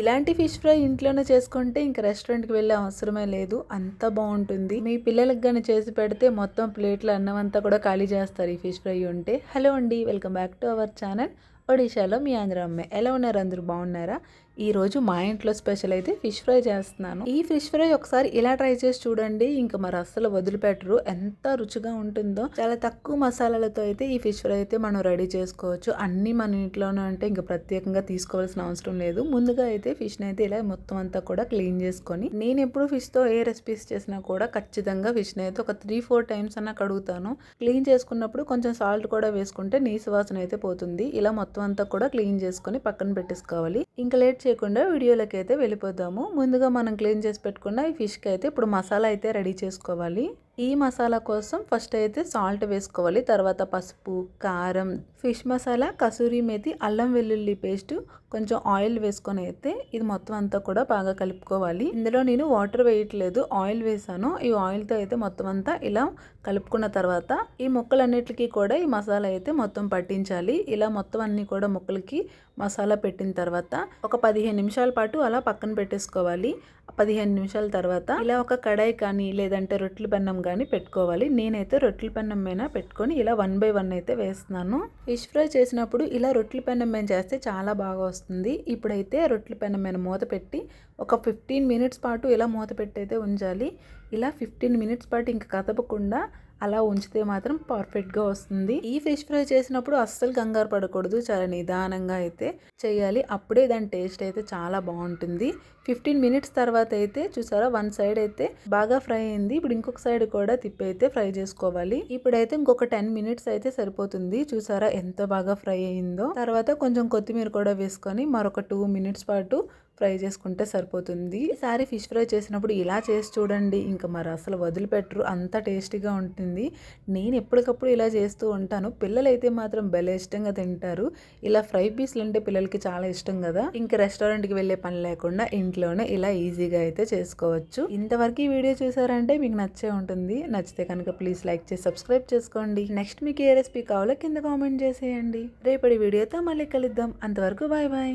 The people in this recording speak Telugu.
ఇలాంటి ఫిష్ ఫ్రై ఇంట్లోనే చేసుకుంటే ఇంకా రెస్టారెంట్కి వెళ్ళే అవసరమే లేదు. అంత బాగుంటుంది. మీ పిల్లలకు కానీ చేసి పెడితే మొత్తం ప్లేట్లు అన్నం అంతా కూడా ఖాళీ చేస్తారు ఈ ఫిష్ ఫ్రై ఉంటే. హలో అండి welcome back to our channel. ఒడిశాలో మీ ఆంధ్ర అమ్మాయి ఎలా ఉన్నారు అందరూ? బాగున్నారా? ఈరోజు మా ఇంట్లో స్పెషల్ అయితే ఫిష్ ఫ్రై చేస్తున్నాను. ఈ ఫిష్ ఫ్రై ఒకసారి ఇలా ట్రై చేసి చూడండి. ఇంకా మరి అస్సలు వదిలిపెట్టరు. ఎంత రుచిగా ఉంటుందో. చాలా తక్కువ మసాలాలతో అయితే ఈ ఫిష్ ఫ్రై అయితే మనం రెడీ చేసుకోవచ్చు. అన్నీ మన ఇంట్లోనే అంటే ఇంకా ప్రత్యేకంగా తీసుకోవాల్సిన అవసరం లేదు. ముందుగా అయితే ఫిష్ని అయితే ఇలా మొత్తం అంతా కూడా క్లీన్ చేసుకొని నేను ఎప్పుడు ఫిష్తో ఏ రెసిపీస్ చేసినా కూడా ఖచ్చితంగా ఫిష్ని అయితే ఒక త్రీ ఫోర్ టైమ్స్ అన్న కడుగుతాను. క్లీన్ చేసుకున్నప్పుడు కొంచెం సాల్ట్ కూడా వేసుకుంటే నీసు వాసన అయితే పోతుంది. ఇలా మొత్తం మొత్తం అంతా కూడా క్లీన్ చేసుకొని పక్కన పెట్టేసుకోవాలి. ఇంకా లేట్ చేయకుండా వీడియోలోకి అయితే వెళ్ళిపోదాము. ముందుగా మనం క్లీన్ చేసి పెట్టుకున్న ఈ ఫిష్కి అయితే ఇప్పుడు మసాలా అయితే రెడీ చేసుకోవాలి. ఈ మసాలా కోసం ఫస్ట్ అయితే సాల్ట్ వేసుకోవాలి తర్వాత పసుపు కారం ఫిష్ మసాలా కసూరి మేతి అల్లం వెల్లుల్లి పేస్ట్ కొంచెం ఆయిల్ వేసుకొని అయితే ఇది మొత్తం అంతా కూడా బాగా కలుపుకోవాలి. ఇందులో నేను వాటర్ వేయట్లేదు ఆయిల్ వేసాను. ఈ ఆయిల్తో అయితే మొత్తం అంతా ఇలా కలుపుకున్న తర్వాత ఈ ముక్కలన్నిటికీ కూడా ఈ మసాలా అయితే మొత్తం పట్టించాలి. ఇలా మొత్తం అన్నీ కూడా ముక్కలకి మసాలా పెట్టిన తర్వాత ఒక పదిహేను నిమిషాల పాటు అలా పక్కన పెట్టేసుకోవాలి. పదిహేను నిమిషాల తర్వాత ఇలా ఒక కడాయి కానీ లేదంటే రొట్టెలు పెన్నం కానీ పెట్టుకోవాలి. నేనైతే రొట్టెల పెన్నం మీద పెట్టుకొని ఇలా వన్ బై వన్ అయితే వేస్తున్నాను. ఫిష్ ఫ్రై చేసినప్పుడు ఇలా రొట్టెల పెన్నం మీద చేస్తే చాలా బాగా వస్తుంది. ఇప్పుడైతే రొట్టెల పెన్నం మీద మూత పెట్టి ఒక ఫిఫ్టీన్ మినిట్స్ పాటు ఇలా మూత పెట్టి అయితే ఉంచాలి. ఇలా ఫిఫ్టీన్ మినిట్స్ పాటు ఇంకా కదపకుండా అలా ఉంచితే మాత్రం పర్ఫెక్ట్గా వస్తుంది. ఈ ఫిష్ ఫ్రై చేసినప్పుడు అస్సలు కంగారు పడకూడదు. చాలా నిదానంగా అయితే చేయాలి. అప్పుడే దాని టేస్ట్ అయితే చాలా బాగుంటుంది. ఫిఫ్టీన్ మినిట్స్ తర్వాత అయితే చూసారా వన్ సైడ్ అయితే బాగా ఫ్రై అయింది. ఇప్పుడు ఇంకొక సైడ్ కూడా తిప్పి అయితే ఫ్రై చేసుకోవాలి. ఇప్పుడైతే ఇంకొక టెన్ మినిట్స్ అయితే సరిపోతుంది. చూసారా ఎంత బాగా ఫ్రై అయిందో. తర్వాత కొంచెం కొత్తిమీర కూడా వేసుకొని మరొక టూ మినిట్స్ పాటు ఫ్రై చేసుకుంటే సరిపోతుంది. ఈసారి ఫిష్ ఫ్రై చేసినప్పుడు ఇలా చేసి చూడండి ఇంకా మరి అసలు వదిలిపెట్టరు అంత టేస్టీగా ఉంటుంది. నేను ఎప్పటికప్పుడు ఇలా చేస్తూ ఉంటాను. పిల్లలు అయితే మాత్రం భలే ఇష్టంగా తింటారు. ఇలా ఫ్రై పీస్లు అంటే పిల్లలకి చాలా ఇష్టం కదా. ఇంకా రెస్టారెంట్కి వెళ్ళే పని లేకుండా ఇంట్లోనే ఇలా ఈజీగా అయితే చేసుకోవచ్చు. ఇంతవరకు ఈ వీడియో చూసారంటే మీకు నచ్చే ఉంటుంది. నచ్చితే కనుక ప్లీజ్ లైక్ చేసి సబ్స్క్రైబ్ చేసుకోండి. నెక్స్ట్ మీకు ఏ రెసిపీ కావాలో కింద కామెంట్ చేసేయండి. రేపటి వీడియోతో మళ్ళీ కలుద్దాం. అంతవరకు బాయ్ బాయ్.